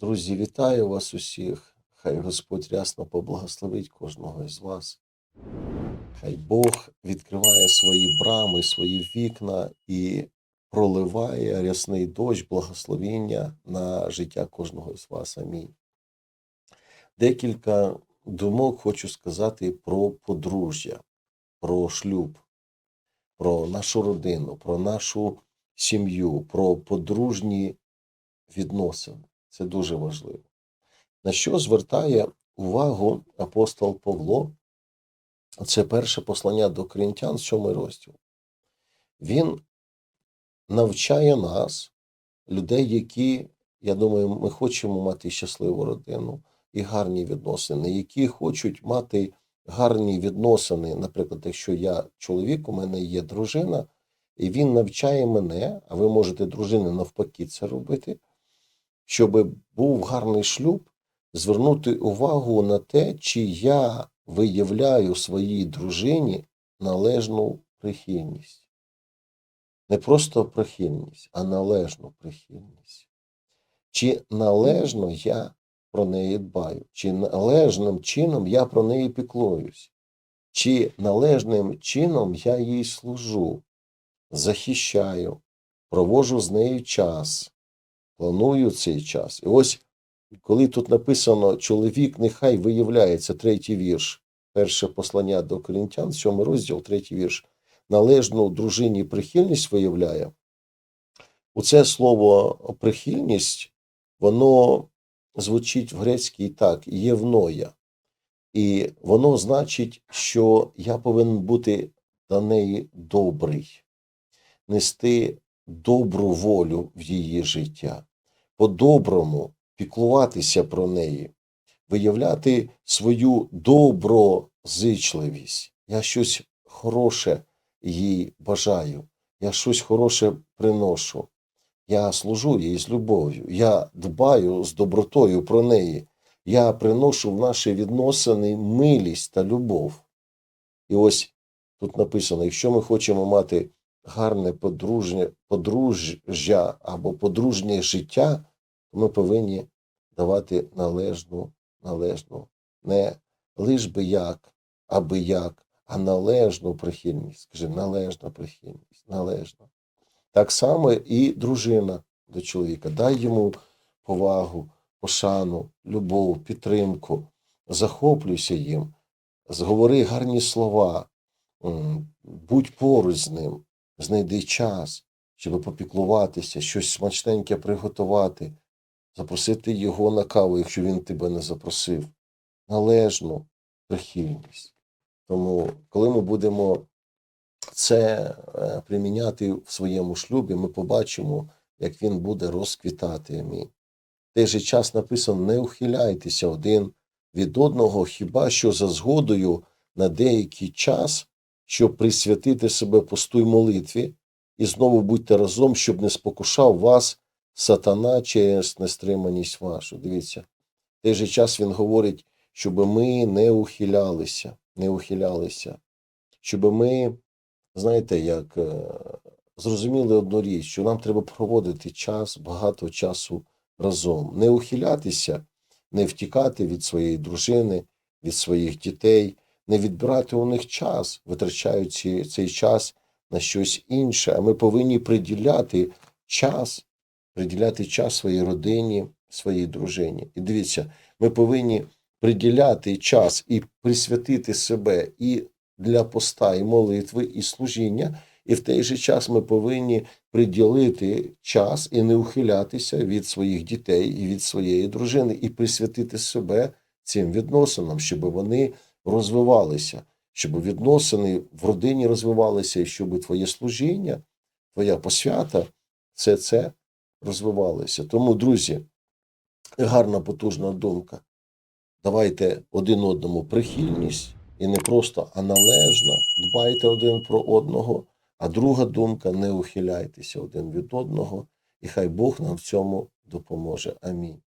Друзі, вітаю вас усіх. Хай Господь рясно поблагословить кожного із вас. Хай Бог відкриває свої брами, свої вікна і проливає рясний дощ благословіння на життя кожного із вас. Амінь. Декілька думок хочу сказати про подружжя, про шлюб, про нашу родину, про нашу сім'ю, про подружні відносини. Це дуже важливо. На що звертає увагу апостол Павло? Це перше послання до Коринтян, сьомий розділ. Він навчає нас, людей, які, я думаю, ми хочемо мати щасливу родину і гарні відносини, які хочуть мати гарні відносини. Наприклад, якщо я чоловік, у мене є дружина, і він навчає мене, а ви можете дружини навпаки це робити, щоб був гарний шлюб, звернути увагу на те, чи я виявляю своїй дружині належну прихильність. Не просто прихильність, а належну прихильність. Чи належно я про неї дбаю, чи належним чином я про неї піклуюсь, чи належним чином я їй служу, захищаю, провожу з нею час, планую цей час. І ось коли тут написано чоловік, нехай виявляється третій вірш, перше послання до Коринтян, сьомий розділ, третій вірш, належну дружині прихильність виявляє. У це слово прихильність, воно звучить в грецькій так, євноя. І воно значить, що я повинен бути до неї добрий, нести добру волю в її життя, по-доброму піклуватися про неї, виявляти свою доброзичливість. Я щось хороше їй бажаю, я щось хороше приношу. Я служу їй з любов'ю, я дбаю з добротою про неї. Я приношу в наші відносини милість та любов. І ось тут написано: якщо ми хочемо мати гарне подружнє, подружжя або подружнє життя, ми повинні давати належну, належну, не лиш би як, аби як, а належну прихильність. Скажи, належна прихильність, належна. Так само і дружина до чоловіка. Дай йому повагу, пошану, любов, підтримку, захоплюйся їм, зговори гарні слова, будь поруч з ним, знайди час, щоб попіклуватися, щось смачненьке приготувати, запросити його на каву, якщо він тебе не запросив. Належну прихильність. Тому, коли ми будемо це е, приміняти в своєму шлюбі, ми побачимо, як він буде розквітати. Амінь. В той же час написано: не ухиляйтеся один від одного, хіба що за згодою на деякий час, щоб присвятити себе посту й молитві, і знову будьте разом, щоб не спокушав вас сатана через нестриманість вашу. Дивіться, в той же час він говорить, щоб ми не ухилялися, не ухилялися, щоб ми знаєте, як е, зрозуміли одну річ, що нам треба проводити час, багато часу разом, не ухилятися, не втікати від своєї дружини, від своїх дітей, не відбирати у них час, витрачаючи цей час на щось інше. А ми повинні приділяти час, приділяти час своїй родині, своїй дружині. І дивіться, ми повинні приділяти час і присвятити себе і для поста, і молитви, і служіння, і в той же час ми повинні приділити час і не ухилятися від своїх дітей і від своєї дружини, і присвятити себе цим відносинам, щоб вони розвивалися, щоб відносини в родині розвивалися, і щоб твоє служіння, твоя посвята, все це розвивалося. Тому, друзі, гарна потужна думка. Давайте один одному прихильність і не просто, а належно. Дбайте один про одного. А друга думка не ухиляйтеся один від одного, і хай Бог нам в цьому допоможе. Амінь.